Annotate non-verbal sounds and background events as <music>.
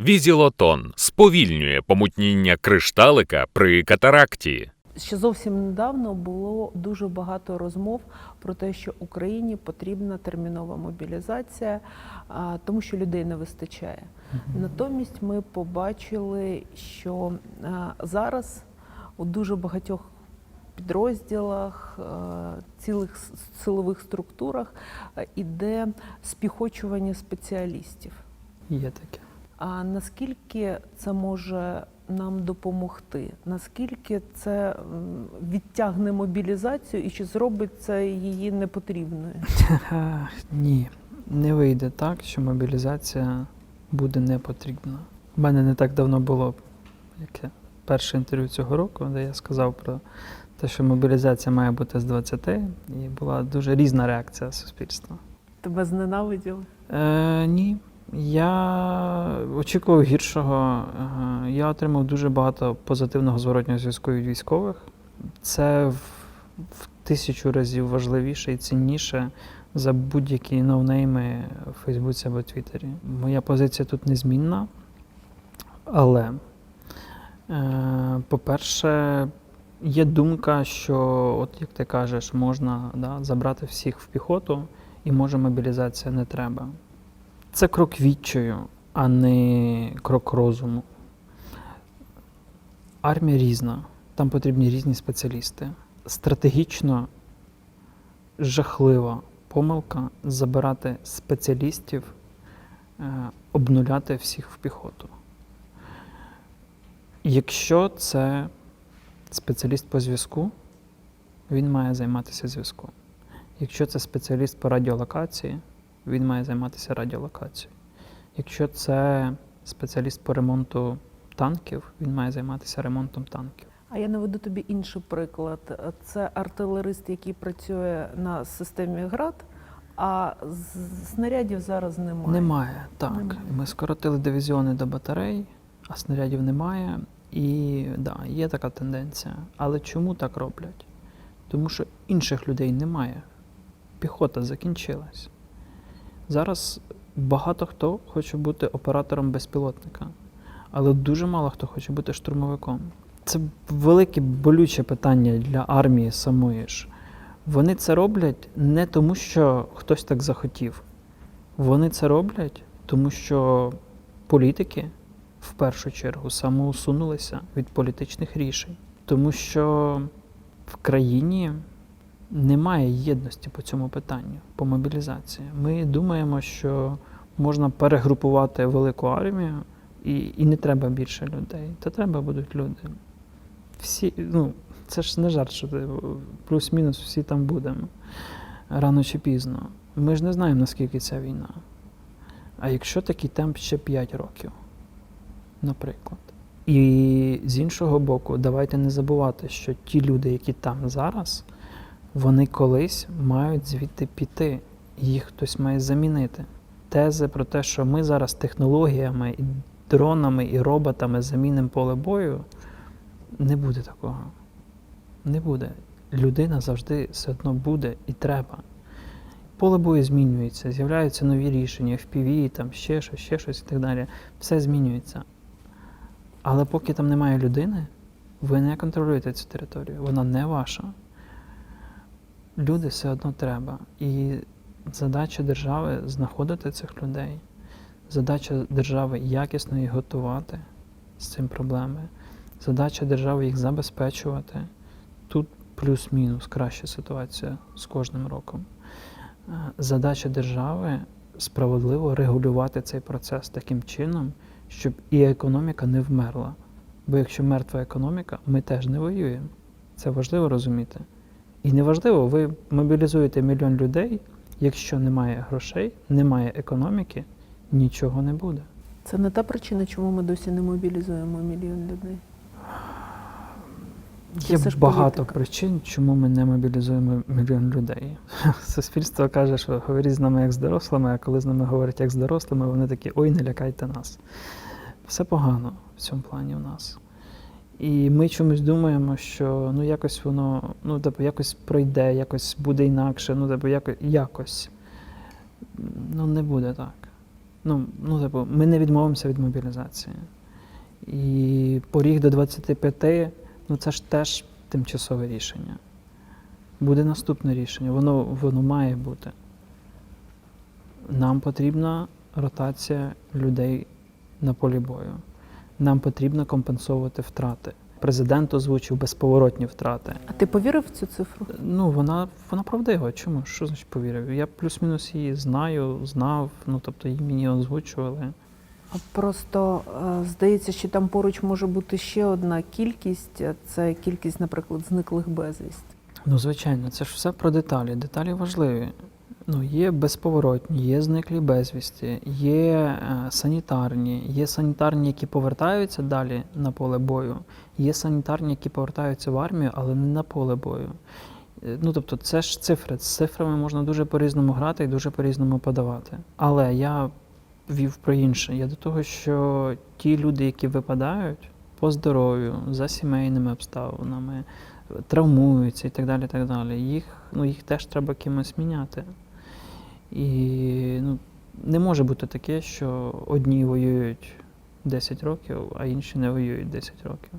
Візілотон сповільнює помутніння кришталика при катаракті. Ще зовсім недавно було дуже багато розмов про те, що Україні потрібна термінова мобілізація, тому що людей не вистачає. Натомість ми побачили, що зараз у дуже багатьох підрозділах, цілих силових структурах іде спіхочування спеціалістів. Є таке. А наскільки це може нам допомогти? Наскільки це відтягне мобілізацію і чи зробить це її непотрібною? Ні, не вийде так, що мобілізація буде не потрібна. У мене не так давно було яке, перше інтерв'ю цього року, де я сказав про те, що мобілізація має бути з 20, і була дуже різна реакція суспільства. Тебе зненавиділи? Е, ні. Я очікував гіршого. Я отримав дуже багато позитивного зворотнього зв'язку від військових. Це в, в тисячу разів важливіше і цінніше за будь-які ноунейми в Фейсбуці або Твіттері. Моя позиція тут незмінна. Але, е, по-перше, є думка, що, от як ти кажеш, можна да, забрати всіх в піхоту, і може мобілізація не треба. Це крок відчаю, а не крок розуму. Армія різна, там потрібні різні спеціалісти. Стратегічно жахлива помилка забирати спеціалістів, е, обнуляти всіх в піхоту. Якщо це спеціаліст по зв'язку, він має займатися зв'язком. Якщо це спеціаліст по радіолокації, він має займатися радіолокацією. Якщо це спеціаліст по ремонту танків, він має займатися ремонтом танків. А я наведу тобі інший приклад. Це артилерист, який працює на системі ГРАД, а снарядів зараз немає. Немає, так. Немає. Ми скоротили дивізіони до батарей, а снарядів немає. І да, є така тенденція. Але чому так роблять? Тому що інших людей немає. Піхота закінчилась. Зараз багато хто хоче бути оператором безпілотника, але дуже мало хто хоче бути штурмовиком. Це велике болюче питання для армії самої ж. Вони це роблять не тому, що хтось так захотів. Вони це роблять, тому що політики в першу чергу самоусунулися від політичних рішень, тому що в країні немає єдності по цьому питанню, по мобілізації. Ми думаємо, що можна перегрупувати велику армію і, і не треба більше людей. Та треба будуть люди. Всі, ну, це ж не жарт, що плюс-мінус всі там будемо рано чи пізно. Ми ж не знаємо, наскільки ця війна. А якщо такий темп ще 5 років, наприклад. І з іншого боку, давайте не забувати, що ті люди, які там зараз, вони колись мають звідти піти, їх хтось має замінити. Тези про те, що ми зараз технологіями, і дронами і роботами замінимо поле бою, не буде такого. Не буде. Людина завжди все одно буде і треба. Поле бою змінюється, з'являються нові рішення, FPV, там ще щось, ще щось і так далі. Все змінюється. Але поки там немає людини, ви не контролюєте цю територію, вона не ваша. Люди все одно треба. І задача держави знаходити цих людей. Задача держави якісно їх готувати з цим проблеми. Задача держави їх забезпечувати. Тут плюс-мінус краща ситуація з кожним роком. Е, Задача держави справедливо регулювати цей процес таким чином, щоб і економіка не вмерла. Бо якщо мертва економіка, ми теж не воюємо. Це важливо розуміти. І неважливо, ви мобілізуєте мільйон людей, якщо немає грошей, немає економіки, нічого не буде. Це не та причина, чому ми досі не мобілізуємо мільйон людей. Є багато політика? причин, чому ми не мобілізуємо мільйон людей. <laughs> Суспільство каже, що говоріть з нами як з дорослими, а коли з нами говорять як з дорослими, вони такі ой, не лякайте нас. Все погано в цьому плані у нас. І ми чомусь думаємо, що ну якось воно ну, типу, якось пройде, якось буде інакше, ну типу, якось, якось. Ну, не буде так. Ну, ну, типу, ми не відмовимося від мобілізації. І поріг до 25, ну це ж теж тимчасове рішення. Буде наступне рішення, воно, воно має бути. Нам потрібна ротація людей на полі бою. Нам потрібно компенсовувати втрати. Президент озвучив безповоротні втрати. А ти повірив в цю цифру? Ну, вона, вона правдива. Чому? Що значить повірив? Я плюс-мінус її знаю, знав, ну тобто її мені озвучували. А Просто е, здається, що там поруч може бути ще одна кількість. Це кількість, наприклад, зниклих безвісти. Ну, звичайно, це ж все про деталі. Деталі важливі. Ну, є безповоротні, є зниклі безвісті, є е, санітарні, є санітарні, які повертаються далі на поле бою, є санітарні, які повертаються в армію, але не на поле бою. Е, Ну, тобто, це ж цифри. З цифрами можна дуже по-різному грати і дуже по-різному подавати. Але я вів про інше. Я до того, що ті люди, які випадають по здоров'ю, за сімейними обставинами, травмуються і так далі. так далі. Їх, ну, їх теж треба кимось міняти. І ну, не може бути таке, що одні воюють 10 років, а інші не воюють 10 років.